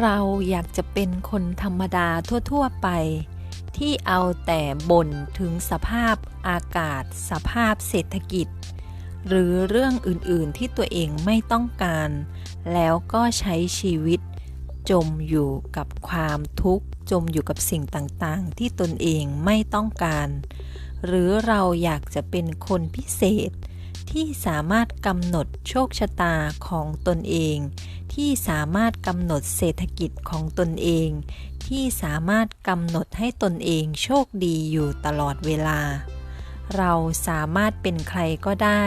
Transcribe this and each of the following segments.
เราอยากจะเป็นคนธรรมดาทั่ว ๆ ไป ที่เอาแต่บ่นถึงสภาพอากาศ สภาพเศรษฐกิจ หรือเรื่องอื่นๆที่ตัวเองไม่ต้องการ แล้วก็ใช้ชีวิต จมอยู่กับความทุกข์ จมอยู่กับสิ่งต่างๆ ที่ตนเองไม่ต้องการ หรือเราอยากจะเป็นคนพิเศษ ที่สามารถกำหนดโชคชะตาของตนเอง ที่สามารถกำหนดเศรษฐกิจของตนเอง ที่สามารถกำหนดให้ตนเองโชคดีอยู่ตลอดเวลา เราสามารถเป็นใครก็ได้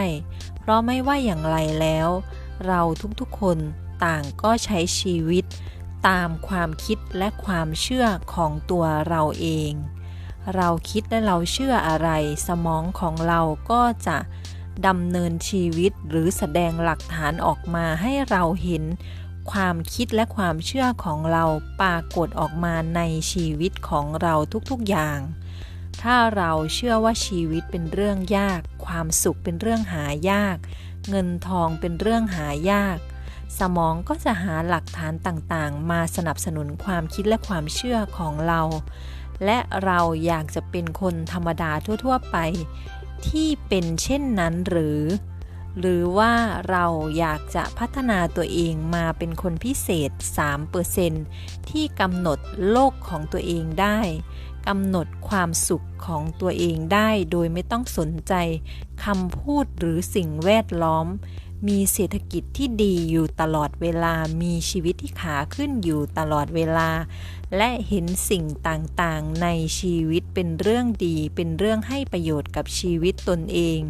เพราะไม่ว่าอย่างไรแล้ว เราทุกๆคนต่างก็ใช้ชีวิต ตามความคิดและความเชื่อของตัวเราเอง เราคิดและเราเชื่ออะไร สมองของเราก็จะ ดำเนินชีวิตหรือแสดงหลักฐานออกมาให้เราเห็น ความคิดและความเชื่อของเราปรากฏออกมาในชีวิตของเราทุกๆอย่าง ถ้าเราเชื่อว่าชีวิตเป็นเรื่องยาก ความสุขเป็นเรื่องหายาก เงินทองเป็นเรื่องหายาก สมองก็จะหาหลักฐานต่างๆ มาสนับสนุนความคิดและความเชื่อของเรา และเราอยากจะเป็นคนธรรมดาทั่ว ๆ ไป ที่เป็นเช่นนั้นหรือ หรือว่าเราอยากจะพัฒนาตัวเองมาเป็นคนพิเศษ 3%ที่กำหนดโลกของตัวเองได้กำหนดความสุขของตัวเองได้ โดยไม่ต้องสนใจคำพูดหรือสิ่งแวดล้อม มีเศรษฐกิจที่ดีอยู่ตลอดเวลา มีชีวิตที่ขาขึ้นอยู่ตลอดเวลา และเห็นสิ่งต่างๆ ในชีวิตเป็นเรื่องดี เป็นเรื่องให้ประโยชน์กับชีวิตตนเอง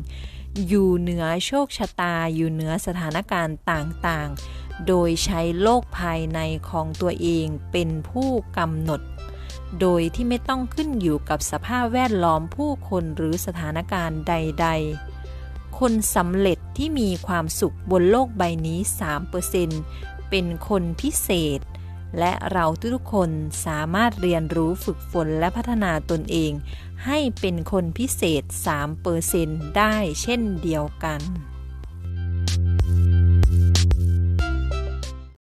อยู่เหนือโชคชะตา อยู่เหนือสถานการณ์ต่างๆ โดยใช้โลกภายในของตัวเองเป็นผู้กำหนด โดยที่ไม่ต้องขึ้นอยู่กับสภาพแวดล้อมผู้คนหรือสถานการณ์ใด ๆ คนสำเร็จที่มีความสุขบนโลกใบนี้ 3%เป็นคนพิเศษ และเราทุกคนสามารถเรียนรู้ฝึกฝนและพัฒนาตนเอง ให้เป็นคนพิเศษ 3%ได้เช่นเดียวกัน